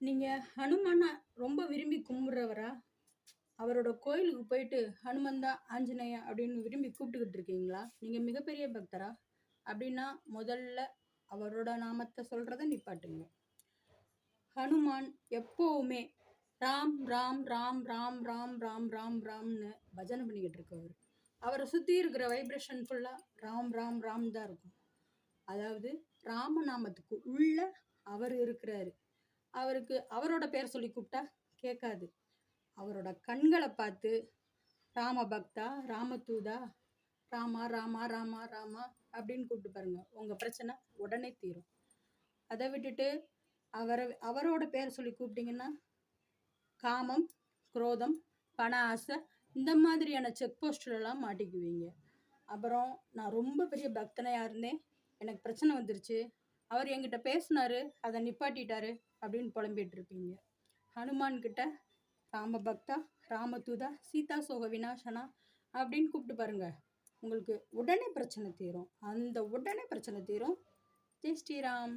நீங்கள் ஹனுமனை ரொம்ப விரும்பி கும்பிட்றவரா அவரோட கோயிலுக்கு போயிட்டு ஹனுமன் தான் ஆஞ்சநேயா அப்படின்னு விரும்பி கூப்பிட்டுக்கிட்டு இருக்கீங்களா? நீங்கள் மிகப்பெரிய பக்தரா? அப்படின்னா முதல்ல அவரோட நாமத்தை சொல்கிறத நிப்பாட்டுங்க. ஹனுமான் எப்போவுமே ராம் ராம் ராம் ராம் ராம் ராம் ராம் ராம்னு பஜனை பண்ணிக்கிட்டு இருக்கவர். அவரை சுற்றி இருக்கிற வைப்ரேஷன் ஃபுல்லாக ராம் ராம் ராம் தான் இருக்கும். அதாவது ராமநாமத்துக்கு உள்ள அவர் இருக்கிறாரு. அவருக்கு அவரோட பேர் சொல்லி கூப்பிட்டா கேட்காது. அவரோட கண்களை பார்த்து ராம பக்தா ராமதூதா ராமா ராமா ராமா ராமா அப்படின்னு கூப்பிட்டு பாருங்க. உங்கள் பிரச்சனை உடனே தீரும். அதை விட்டுட்டு அவரை அவரோட பேர் சொல்லி கூப்பிட்டிங்கன்னா காமம் குரோதம் பண ஆசை இந்த மாதிரியான செக் போஸ்ட்லலாம் மாட்டிக்குவீங்க. அப்புறம் நான் ரொம்ப பெரிய பக்தனையாக இருந்தேன். எனக்கு பிரச்சனை வந்துருச்சு. அவர் என்கிட்ட பேசினாரு அதை நிப்பாட்டிட்டாரு அப்படின்னு புலம்பிட்டு இருப்பீங்க ஹனுமான் கிட்ட ராம பக்தா ராமதூதா சீதா சோக விநாசனா? அப்படின்னு கூப்பிட்டு பாருங்க. உங்களுக்கு உடனே பிரச்சனை தீரும். அந்த உடனே பிரச்சனை தீரும். ஜெய் ஸ்ரீராம்.